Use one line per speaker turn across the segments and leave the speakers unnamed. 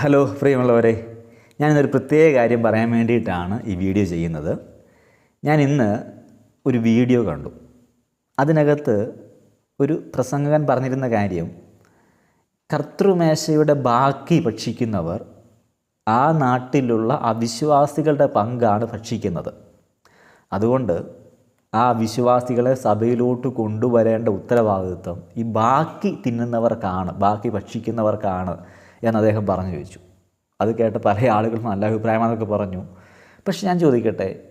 Hello പ്രിയമുള്ളവരെ. ഞാനിന്നൊരു പ്രത്യേക കാര്യം പറയാൻ വേണ്ടിയിട്ടാണ് ഈ വീഡിയോ ചെയ്യുന്നത്. ഞാൻ ഇന്ന് ഒരു വീഡിയോ കണ്ടു. അതിനകത്ത് ഒരു പ്രസംഗകൻ പറഞ്ഞിരുന്ന കാര്യം കർത്തൃമേശയുടെ ബാക്കി ഭക്ഷിക്കുന്നവർ ആ നാട്ടിലുള്ള അവിശ്വാസികളുടെ പങ്കാണ് ഭക്ഷിക്കുന്നത്. അതുകൊണ്ട് ആ വിശ്വാസികളെ സഭയിലോട്ട് കൊണ്ടുവരേണ്ട ഉത്തരവാദിത്വം ഈ ബാക്കി തിന്നുന്നവർക്കാണ് ബാക്കി ഭക്ഷിക്കുന്നവർക്കാണ് എന്ന് അദ്ദേഹം പറഞ്ഞു ചോദിച്ചു. അത് കേട്ട പല ആളുകളും നല്ല അഭിപ്രായമാണെന്നൊക്കെ പറഞ്ഞു. പക്ഷെ ഞാൻ ചോദിക്കട്ടെ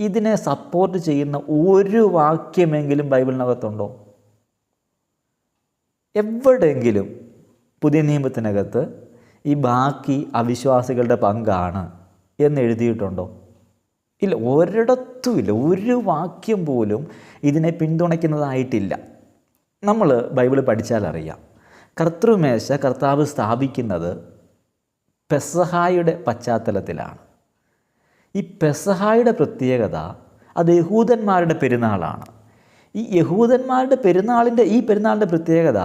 ഇതിനെ സപ്പോർട്ട് ചെയ്യുന്ന ഒരു വാക്യമെങ്കിലും ബൈബിളിനകത്തുണ്ടോ? എവിടെയെങ്കിലും പുതിയ നിയമത്തിനകത്ത് ഈ ബാക്കി അവിശ്വാസികളുടെ പങ്കാണ് എന്ന് എഴുതിയിട്ടുണ്ടോ? ഇല്ല ഒരിടത്തുമില്ല ഒരു വാക്യം പോലും ഇതിനെ പിന്തുണയ്ക്കുന്നതായിട്ടില്ല. നമ്മൾ ബൈബിൾ പഠിച്ചാൽ അറിയാം കർത്തൃമേശ കർത്താവ് സ്ഥാപിക്കുന്നത് പെസഹായുടെ പശ്ചാത്തലത്തിലാണ്. ഈ പെസഹായുടെ പ്രത്യേകത അത് യഹൂദന്മാരുടെ പെരുന്നാളാണ്. ഈ യഹൂദന്മാരുടെ പെരുന്നാളിന്റെ ഈ പെരുന്നാളിന്റെ പ്രത്യേകത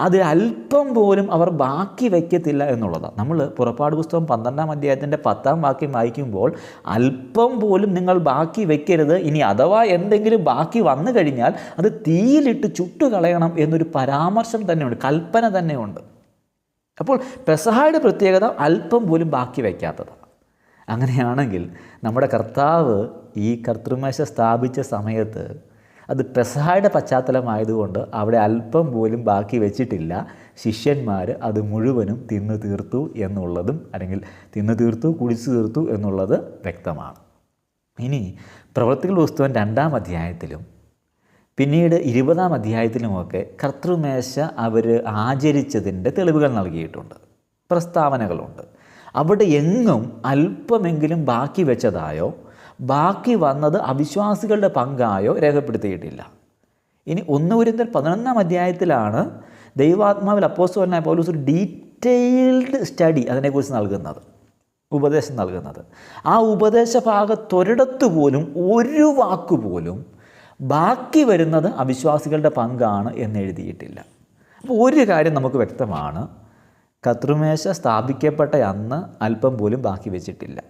അത് അല്പം പോലും അവർ ബാക്കി വയ്ക്കത്തില്ല എന്നുള്ളതാണ്. നമ്മൾ പുറപ്പാട് പുസ്തകം പന്ത്രണ്ടാം അധ്യായത്തിന്റെ പത്താം വാക്യം വായിക്കുമ്പോൾ അല്പം പോലും നിങ്ങൾ ബാക്കി വയ്ക്കരുത് ഇനി അഥവാ എന്തെങ്കിലും ബാക്കി വന്നു കഴിഞ്ഞാൽ അത് തീയിലിട്ട് ചുട്ടുകളയണം എന്നൊരു പരാമർശം തന്നെയുണ്ട്. കൽപ്പന തന്നെയുണ്ട്. അപ്പോൾ പെസഹായുടെ പ്രത്യേകത അല്പം പോലും ബാക്കി വയ്ക്കാത്തതാണ് അങ്ങനെയാണെങ്കിൽ നമ്മുടെ കർത്താവ് ഈ കർത്തൃമേശ സ്ഥാപിച്ച സമയത്ത് അത് പെസഹായുടെ പശ്ചാത്തലമായതുകൊണ്ട് അവിടെ അല്പം പോലും ബാക്കി വെച്ചിട്ടില്ല. ശിഷ്യന്മാർ അത് മുഴുവനും തിന്നു തീർത്തു എന്നുള്ളതും അല്ലെങ്കിൽ തിന്നു തീർത്തു കുടിച്ചു തീർത്തു എന്നുള്ളത് വ്യക്തമാണ്. ഇനി പ്രവൃത്തികൾ പുസ്തകം രണ്ടാം അധ്യായത്തിലും പിന്നീട് ഇരുപതാം അധ്യായത്തിലുമൊക്കെ കർത്തൃമേശ അവർ ആചരിച്ചതിന്റെ തെളിവുകൾ നൽകിയിട്ടുണ്ട്. പ്രസ്താവനകളുണ്ട്. അവിടെ എങ്ങും അല്പമെങ്കിലും ബാക്കി വെച്ചതായോ? ബാക്കി വന്നത് അവിശ്വാസികളുടെ പങ്കായോ രേഖപ്പെടുത്തിയിട്ടില്ല. ഇനി ഒന്ന് കുരിന്തർ പതിനൊന്നാം അധ്യായത്തിലാണ് ദൈവാത്മാവിൽ അപ്പോസ്തലനായ പൗലൂസ് ഒരു ഡീറ്റെയിൽഡ് സ്റ്റഡി അതിനെക്കുറിച്ച് നൽകുന്നത് ഉപദേശം നൽകുന്നത്. ആ ഉപദേശ ഭാഗത്തൊരിടത്ത് പോലും ഒരു വാക്കുപോലും ബാക്കി വരുന്നത് അവിശ്വാസികളുടെ പങ്കാണ് എന്ന് എഴുതിയിട്ടില്ല. അപ്പോൾ ഒരു കാര്യം നമുക്ക് വ്യക്തമാണ്. കത്രുമേശ സ്ഥാപിക്കപ്പെട്ട അന്ന് അല്പം പോലും ബാക്കി വെച്ചിട്ടില്ല.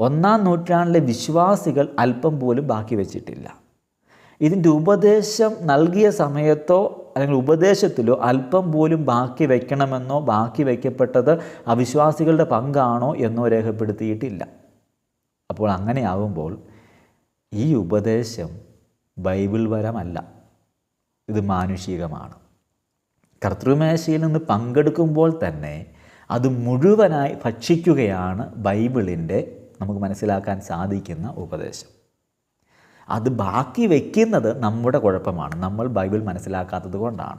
ഒന്നാം നൂറ്റാണ്ടിലെ വിശ്വാസികൾ അല്പം പോലും ബാക്കി വെച്ചിട്ടില്ല. ഇതിന്റെ ഉപദേശം നൽകിയ സമയത്തോ അല്ലെങ്കിൽ ഉപദേശത്തിലോ അല്പം പോലും ബാക്കി വയ്ക്കണമെന്നോ ബാക്കി വയ്ക്കപ്പെട്ടത് അവിശ്വാസികളുടെ പങ്കാണോ എന്നോ രേഖപ്പെടുത്തിയിട്ടില്ല. അപ്പോൾ അങ്ങനെയാവുമ്പോൾ ഈ ഉപദേശം ബൈബിൾ പരമല്ല. ഇത് മാനുഷികമാണ്. കർത്തൃമേശയിൽ നിന്ന് പങ്കെടുക്കുമ്പോൾ തന്നെ അത് മുഴുവനായി ഭക്ഷിക്കുകയാണ് ബൈബിളിന്റെ നമുക്ക് മനസ്സിലാക്കാൻ സാധിക്കുന്ന ഉപദേശം. അത് ബാക്കി വയ്ക്കുന്നത് നമ്മുടെ കുഴപ്പമാണ്. നമ്മൾ ബൈബിൾ മനസ്സിലാക്കാത്തത് കൊണ്ടാണ്.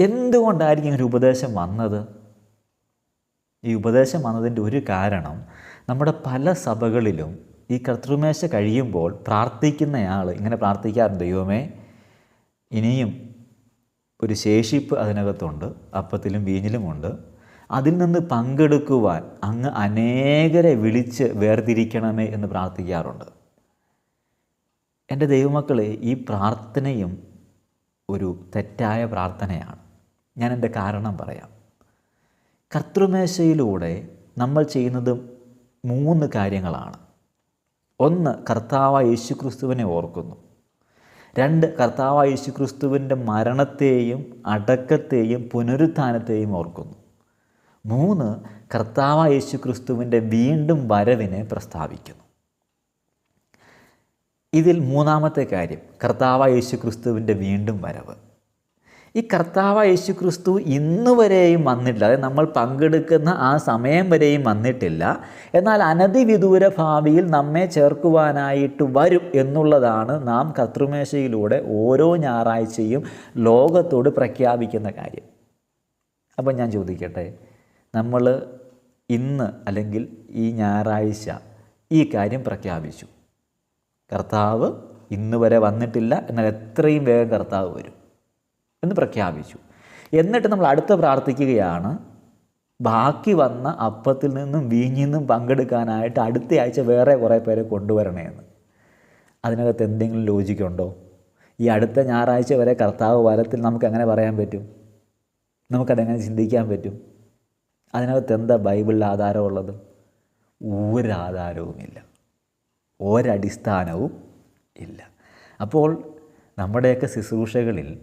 എന്തുകൊണ്ടായിരിക്കും ഒരു ഉപദേശം വന്നത്? ഈ ഉപദേശം വന്നതിന്റെ ഒരു കാരണം നമ്മുടെ പല സഭകളിലും ഈ കർത്തൃമേശ കഴിയുമ്പോൾ പ്രാർത്ഥിക്കുന്നയാൾ ഇങ്ങനെ പ്രാർത്ഥിക്കാറുണ്ട്. ദൈവമേ ഇനിയും ഒരു ശേഷിപ്പ് അതിനകത്തുണ്ട്. അപ്പത്തിലും വീഞ്ഞിലുമുണ്ട്. അതിൽ നിന്ന് പങ്കെടുക്കുവാൻ അങ്ങ് അനേകരെ വിളിച്ച് വേർതിരിക്കണമേ എന്ന് പ്രാർത്ഥിക്കാറുണ്ട്. എന്റെ ദൈവമക്കളെ ഈ പ്രാർത്ഥനയും ഒരു തെറ്റായ പ്രാർത്ഥനയാണ്. ഞാൻ എന്റെ കാരണം പറയാം. കർത്തൃമേശയിലൂടെ നമ്മൾ ചെയ്യുന്നത് മൂന്ന് കാര്യങ്ങളാണ്. ഒന്ന് കർത്താവ് യേശുക്രിസ്തുവിനെ ഓർക്കുന്നു. രണ്ട് കർത്താവ് യേശുക്രിസ്തുവിന്റെ മരണത്തെയും അടക്കത്തെയും പുനരുത്ഥാനത്തെയും ഓർക്കുന്നു. മൂന്ന് കർത്താവ് യേശു ക്രിസ്തുവിന്റെ വീണ്ടും വരവിനെ പ്രസ്താവിക്കുന്നു. ഇതിൽ മൂന്നാമത്തെ കാര്യം കർത്താവ് യേശു ക്രിസ്തുവിന്റെ വീണ്ടും വരവ്. ഈ കർത്താവ് യേശു ക്രിസ്തു ഇന്ന് വരെയും വന്നിട്ടില്ല. അതായത് നമ്മൾ പങ്കെടുക്കുന്ന ആ സമയം വരെയും വന്നിട്ടില്ല. എന്നാൽ അനധിവിദൂര ഭാവിയിൽ നമ്മെ ചേർക്കുവാനായിട്ട് വരും എന്നുള്ളതാണ് നാം കർത്തൃമേശയിലൂടെ ഓരോ ഞായറാഴ്ചയും ലോകത്തോട് പ്രഖ്യാപിക്കുന്ന കാര്യം. അപ്പം ഞാൻ ചോദിക്കട്ടെ നമ്മൾ ഇന്ന് അല്ലെങ്കിൽ ഈ ഞായറാഴ്ച ഈ കാര്യം പ്രഖ്യാപിച്ചു. കർത്താവ് ഇന്ന് വരെ വന്നിട്ടില്ല എന്നാൽ എത്രയും വേഗം കർത്താവ് വരും എന്ന് പ്രഖ്യാപിച്ചു. എന്നിട്ട് നമ്മൾ അടുത്ത പ്രാർത്ഥിക്കുകയാണ് ബാക്കി വന്ന അപ്പത്തിൽ നിന്നും വീഞ്ഞിൽ നിന്നും പങ്കെടുക്കാനായിട്ട് അടുത്ത ആഴ്ച വേറെ കുറേ പേരെ കൊണ്ടുവരണേന്ന്. അതിനകത്ത് എന്തെങ്കിലും ലോജിക്കുണ്ടോ ഈ അടുത്ത ഞായറാഴ്ച വരെ കർത്താവ് വരത്തിൽ നമുക്ക് എങ്ങനെ പറയാൻ പറ്റും? നമുക്കതെങ്ങനെ ചിന്തിക്കാൻ പറ്റും? അതിനകത്ത് എന്താ ബൈബിളിൽ ആധാരമുള്ളത്? ഒരാധാരവുമില്ല ഒരടിസ്ഥാനവും ഇല്ല. അപ്പോൾ നമ്മുടെയൊക്കെ ശുശ്രൂഷകളിൽ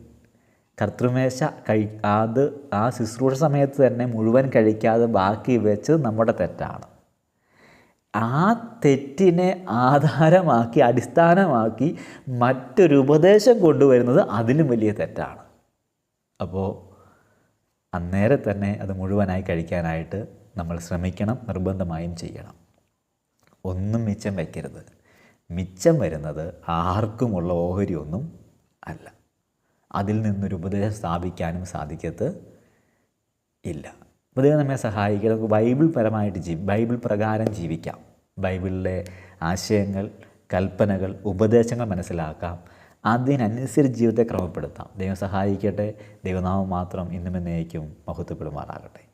കർത്തൃമേശ കഴി അത് ആ ശുശ്രൂഷ സമയത്ത് തന്നെ മുഴുവൻ കഴിക്കാതെ ബാക്കി വെച്ച് നമ്മുടെ തെറ്റാണ്. ആ തെറ്റിനെ ആധാരമാക്കി അടിസ്ഥാനമാക്കി മറ്റൊരു ഉപദേശം കൊണ്ടുവരുന്നത് അതിലും വലിയ തെറ്റാണ്. അപ്പോൾ അന്നേരം തന്നെ അത് മുഴുവനായി കഴിക്കാനായിട്ട് നമ്മൾ ശ്രമിക്കണം നിർബന്ധമായും ചെയ്യണം. ഒന്നും മിച്ചം വയ്ക്കരുത് മിച്ചം വരുന്നത് ആർക്കുമുള്ള ഓഹരിയൊന്നും അല്ല. അതിൽ നിന്നൊരു ഉപദേശം സ്ഥാപിക്കാനും സാധിക്കത്ത് ഇല്ല. ഉപദേശം നമ്മെ സഹായിക്കുക നമുക്ക് ബൈബിൾ പരമായിട്ട് ജീവി ബൈബിൾ പ്രകാരം ജീവിക്കാം. ബൈബിളിലെ ആശയങ്ങൾ കൽപ്പനകൾ ഉപദേശങ്ങൾ മനസ്സിലാക്കാം. അതിനനുസരിച്ച് ജീവിതത്തെ ക്രമപ്പെടുത്താം. ദൈവം സഹായിക്കട്ടെ. ദൈവനാമം മാത്രം ഇന്നും എന്നേക്കും മഹത്വപ്പെടുമാറാകട്ടെ.